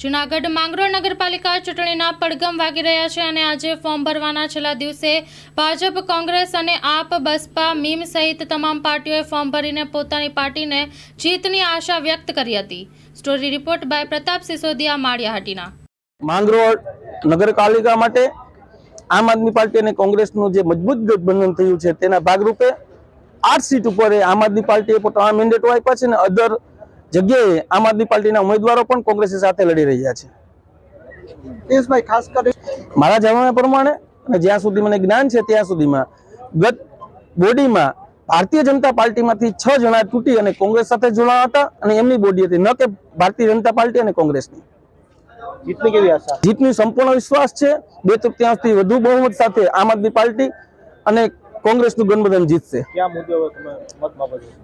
જૂનાગઢ માંગરોળ નગરપાલિકા ચૂંટણીના પડગમ વાગી રહ્યા છે અને આજે ફોર્મ ભરવાના છેલ્લા દિવસે ભાજપ, કોંગ્રેસ અને આપ, બસપા, મીમ સહિત તમામ પાર્ટીઓએ ફોર્મ ભરીને પોતાની પાર્ટીને જીતની આશા વ્યક્ત કરી હતી. Story report by Pratap Sisodiya, Maliya Hatina. Mangrol નગરપાલિકા માટે આમ આદમી પાર્ટી અને કોંગ્રેસનું જે મજબૂત ગઠબંધન થયું છે તેના ભાગરૂપે આઠ સીટ ઉપર આમ આદમી પાર્ટીએ પોતાના મેન્ડેટો આપ્યા છે અને અધર જગ્યાએ આમ આદમી પાર્ટીના ઉમેદવારો પણ કોંગ્રેસની સાથે લડી રહ્યા છે. પિયુષભાઈ ખાસ કરી મારા જણાવ્યા પ્રમાણે અને જ્યાં સુધી મને જ્ઞાન છે ત્યાં સુધીમાં ગત બોડીમાં ભારતીય જનતા પાર્ટીમાંથી છ જણા તૂટી અને કોંગ્રેસ સાથે જોડાયા હતા અને એમની બોડી હતી. ન કે ભારતીય જનતા પાર્ટી અને કોંગ્રેસની. જીતની કેવી આશા? જીતની સંપૂર્ણ વિશ્વાસ છે. બે તૃતીયાંશથી વધુ બહુમત સાથે આમ આદમી પાર્ટી અને કોંગ્રેસનું ગઠબંધન જીતશે.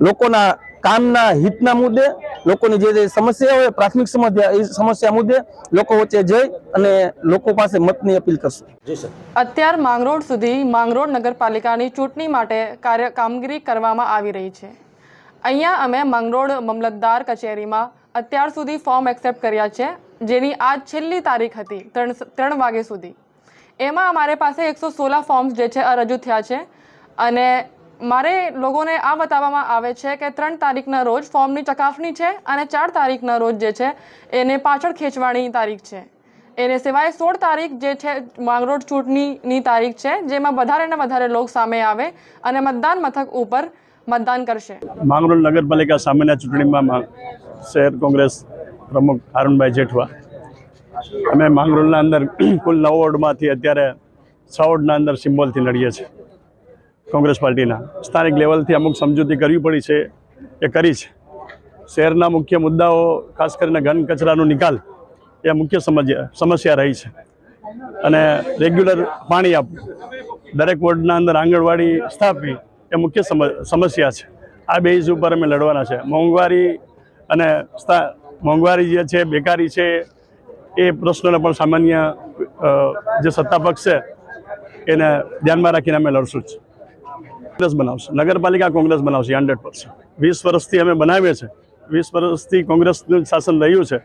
લોકોના કામના હિતના મુદ્દે લોકોની જે જે સમસ્યા હોય પ્રાથમિક સમસ્યા એ સમસ્યા મુદ્દે લોકો વચ્ચે જઈ અને લોકો પાસે મતની અપીલ કરશું. અત્યાર માંગરોળ સુધી માંગરોળ નગરપાલિકાની ચૂંટણી માટે કાર્ય કામગીરી કરવામાં આવી રહી છે. અહીંયા અમે માંગરોળ મામલતદાર કચેરીમાં અત્યાર સુધી ફોર્મ એક્સેપ્ટ કર્યા છે જેની આજ છેલ્લી તારીખ હતી ત્રણ ત્રણ વાગે સુધી. એમાં અમારે પાસે એકસો સોળા ફોર્મ્સ જે છે આ રજૂ થયા છે. અને મારે લોકોને આ બતાવવામાં આવે છે કે ત્રણ તારીખના રોજ ફોર્મની ચકાસણી છે અને ચાર તારીખના રોજ જે છે, એને પાછળ ખેંચવાની તારીખ છે. એને સિવાય સોળ તારીખ જે છે, માંગરોળ ચૂંટણીની તારીખ છે, જેમાં વધારે ને વધારે લોકો સામે આવે અને મતદાન મથક ઉપર મતદાન કરશે. માંગરોળ નગરપાલિકા સામેના ચૂંટણીમાં શહેર કોંગ્રેસ પ્રમુખ અરુણભાઈ જેઠવા. અમે માંગરોળના અંદર કુલ નવ વોર્ડમાંથી અત્યારે છ વોર્ડના અંદર સિમ્બોલથી લડીએ છીએ. કોંગ્રેસ પાર્ટીના. સ્થાનિક લેવલથી અમુક સમજૂતી કરવી પડી છે. એ કરી છે. શહેરના મુખ્ય મુદ્દાઓ, ખાસ કરીને ઘન કચરાનો નિકાલ, એ મુખ્ય સમસ્યા રહી છે. અને રેગ્યુલર પાણી આપવું, દરેક વોર્ડના અંદર આંગણવાડી સ્થાપવી, એ મુખ્ય સમ- સમસ્યા છે. આ બેઝ ઉપર અમે લડવાના છે. મોંઘવારી અને મોંઘવારી જે છે, બેકારી છે, એ પ્રશ્નોને પણ સામાન્ય જે સત્તા પક્ષ છે, એને ધ્યાનમાં રાખીને અમે લડશું જ. કોંગ્રેસ બનાવશે. નગરપાલિકા કોંગ્રેસ બનાવશે હંડ્રેડ પર્સન્ટ વીસ વર્ષથી અમે બનાવીએ છીએ. વીસ વર્ષથી કોંગ્રેસનું શાસન રહ્યું છે.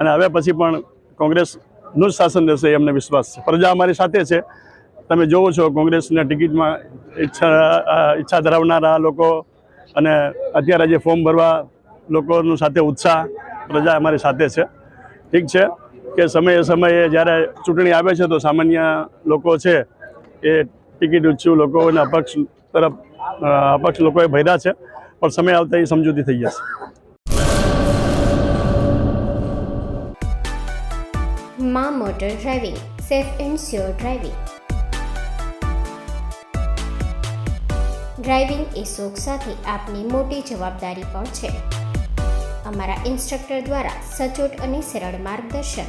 અને હવે પછી પણ કોંગ્રેસનું જ શાસન રહેશે એ અમને વિશ્વાસ છે. પ્રજા અમારી સાથે છે. તમે જોવો છો, કોંગ્રેસના ટિકિટમાં ઈચ્છા ઈચ્છા ધરાવનારા લોકો અને અત્યારે જે ફોર્મ ભરવા લોકોનું સાથે ઉત્સાહ પ્રજા અમારી સાથે છે. ઠીક છે કે સમયે સમયે જ્યારે ચૂંટણી આવે છે તો સામાન્ય લોકો છે એ ટિકિટ ઉચ્ચું લોકોના અપક્ષ તરફ અપક્ષ લોકોએ ભર્યા છે. પણ સમય આવતા એ સમજૂતી થઈ જશે. Maa motor driving, safe and sure driving. Driving એ શોખ સાથે આપની મોટી જવાબદારી પણ છે. અમારા ઇન્સ્ટ્રક્ટર દ્વારા સચોટ અને સરળ માર્ગદર્શન.